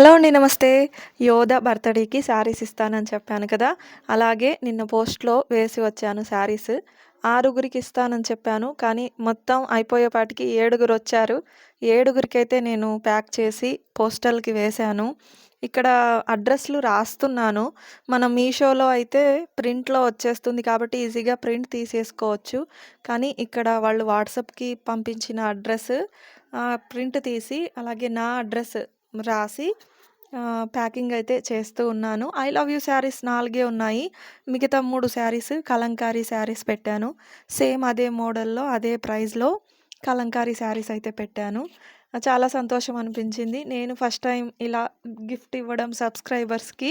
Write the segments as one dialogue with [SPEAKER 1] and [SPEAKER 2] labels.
[SPEAKER 1] Hello అండి నమస్తే. యోధ బర్త్డేకి శారీస్ ఇస్తానని చెప్పాను కదా. అలాగే నిన్న పోస్ట్లో వేసి వచ్చాను శారీస్. ఆరుగురికి ఇస్తానని చెప్పాను. కానీ మొత్తం అయిపోయేపాటికి ఏడుగురు వచ్చారు. ఏడుగురికి అయితే నేను ప్యాక్ చేసి పోస్టల్కి వేశాను. ఇక్కడ అడ్రస్లు రాస్తున్నాను. మన మీషోలో అయితే ప్రింట్లో వచ్చేస్తుంది కాబట్టి ఈజీగా ప్రింట్ తీసేసుకోవచ్చు. కానీ ఇక్కడ వాళ్ళు వాట్సాప్కి పంపించిన అడ్రస్ ప్రింట్ తీసి అలాగే నా అడ్రస్ రాసి ప్యాకింగ్ అయితే చేస్తూ ఉన్నాను. ఐ లవ్ యూ శారీస్ నాలుగే ఉన్నాయి. మిగతా మూడు శారీస్ కలంకారీ శారీస్ పెట్టాను. సేమ్ అదే మోడల్లో అదే ప్రైస్లో కలంకారీ శారీస్ అయితే పెట్టాను. చాలా సంతోషం అనిపించింది. నేను ఫస్ట్ టైం ఇలా గిఫ్ట్ ఇవ్వడం సబ్స్క్రైబర్స్కి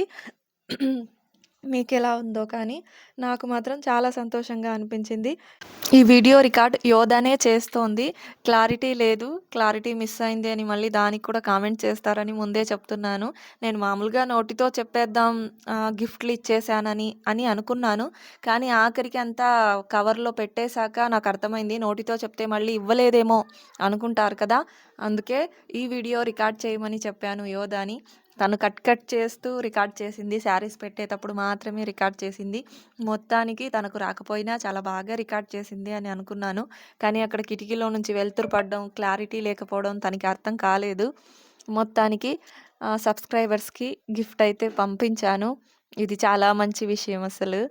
[SPEAKER 1] మీకు ఎలా ఉందో కానీ నాకు మాత్రం చాలా సంతోషంగా అనిపించింది. ఈ వీడియో రికార్డ్ యోధానే చేస్తోంది. క్లారిటీ లేదు. క్లారిటీ మిస్ అయింది అని మళ్ళీ దానికి కూడా కామెంట్ చేస్తారని ముందే చెప్తున్నాను. నేను మామూలుగా నోటితో చెప్పేద్దాం గిఫ్ట్లు ఇచ్చేసానని అని అనుకున్నాను. కానీ ఆఖరికి అంతా కవర్లో పెట్టేశాక నాకు అర్థమైంది నోటితో చెప్తే మళ్ళీ ఇవ్వలేదేమో అనుకుంటారు కదా. అందుకే ఈ వీడియో రికార్డ్ చేయమని చెప్పాను యోధాని. తను కట్ కట్ చేస్తూ రికార్డ్ చేసింది. శారీస్ పెట్టేటప్పుడు మాత్రమే రికార్డ్ చేసింది. మొత్తానికి తనకు రాకపోయినా చాలా బాగా రికార్డ్ చేసింది అని అనుకున్నాను. కానీ అక్కడ కిటికీలో నుంచి వెలుతురు పడడం క్లారిటీ లేకపోవడం తనకి అర్థం కాలేదు. మొత్తానికి సబ్స్క్రైబర్స్కి గిఫ్ట్ అయితే పంపించాను. ఇది చాలా మంచి విషయం అసలు.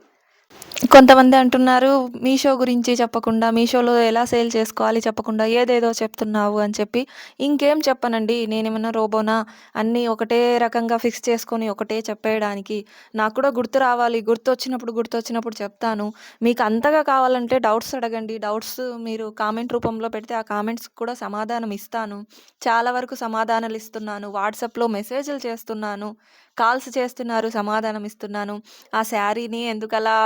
[SPEAKER 1] కొంతమంది అంటున్నారు మీషో గురించి చెప్పకుండా మీషోలో ఎలా సేల్ చేసుకోవాలి చెప్పకుండా ఏదేదో చెప్తున్నావు అని చెప్పి. ఇంకేం చెప్పనండి నేనేమన్నా రోబోనా? అన్నీ ఒకటే రకంగా ఫిక్స్ చేసుకొని ఒకటే చెప్పేయడానికి. నాకు కూడా గుర్తు రావాలి గుర్తు వచ్చినప్పుడు గుర్తు వచ్చినప్పుడు చెప్తాను. మీకు అంతగా కావాలంటే డౌట్స్ అడగండి. డౌట్స్ మీరు కామెంట్ రూపంలో పెడితే ఆ కామెంట్స్ కూడా సమాధానం ఇస్తాను. చాలా వరకు సమాధానాలు ఇస్తున్నాను. వాట్సాప్లో మెసేజ్లు చేస్తున్నాను. కాల్స్ చేస్తున్నారు సమాధానం ఇస్తున్నాను ఆ శారీని ఎందుకలా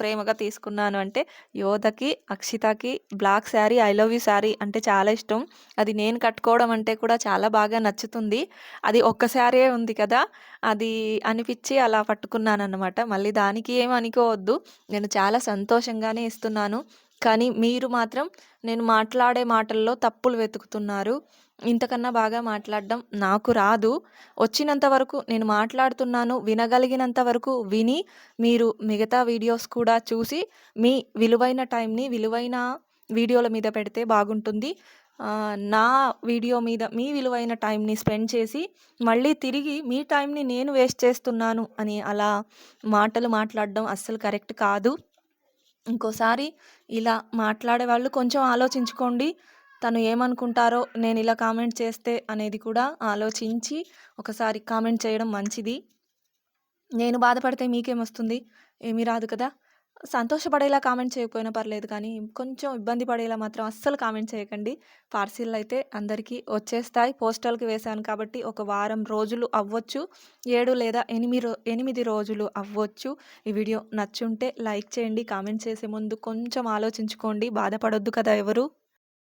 [SPEAKER 1] ప్రేమగా తీసుకున్నాను అంటే యోధకి అక్షితకి black sari I love you sari అంటే చాలా ఇష్టం. అది నేను కట్టుకోవడం అంటే కూడా చాలా బాగా నచ్చుతుంది. అది ఒక్క శారీ ఉంది కదా అది అనిపించి అలా పట్టుకున్నాను అనమాట మళ్ళీ దానికి ఏం అనుకోవద్దు. నేను చాలా సంతోషంగానే ఇస్తున్నాను. కానీ మీరు మాత్రం నేను మాట్లాడే మాటల్లో తప్పులు వెతుకుతున్నారు. ఇంతకన్నా బాగా మాట్లాడడం నాకు రాదు. వచ్చినంత వరకు నేను మాట్లాడుతున్నాను వినగలిగినంత వరకు విని మీరు మిగతా వీడియోస్ కూడా చూసి మీ విలువైన టైంని విలువైన వీడియోల మీద పెడితే బాగుంటుంది. నా వీడియో మీద మీ విలువైన టైంని స్పెండ్ చేసి మళ్ళీ తిరిగి మీ టైంని నేను వేస్ట్ చేస్తున్నాను అని అలా మాటలు మాట్లాడడం అస్సలు కరెక్ట్ కాదు. ఇంకోసారి ఇలా మాట్లాడే వాళ్ళు కొంచెం ఆలోచించుకోండి. తను ఏమనుకుంటారో నేను ఇలా కామెంట్ చేస్తే అనేది కూడా ఆలోచించి ఒకసారి కామెంట్ చేయడం మంచిది. నేను బాధపడితే మీకేమొస్తుంది? ఏమీ రాదు కదా? సంతోషపడేలా కామెంట్ చేయకపోయినా పర్లేదు కానీ కొంచెం ఇబ్బంది పడేలా మాత్రం అస్సలు కామెంట్ చేయకండి. పార్సిల్ అయితే అందరికీ వచ్చేస్తాయి. పోస్టల్కి వేశాను కాబట్టి ఒక వారం రోజులు అవ్వచ్చు. ఏడు లేదా ఎనిమిది రో ఎనిమిది రోజులు అవ్వచ్చు. ఈ వీడియో నచ్చుంటే లైక్ చేయండి కామెంట్ చేసే ముందు కొంచెం ఆలోచించుకోండి. బాధపడొద్దు కదా ఎవరు?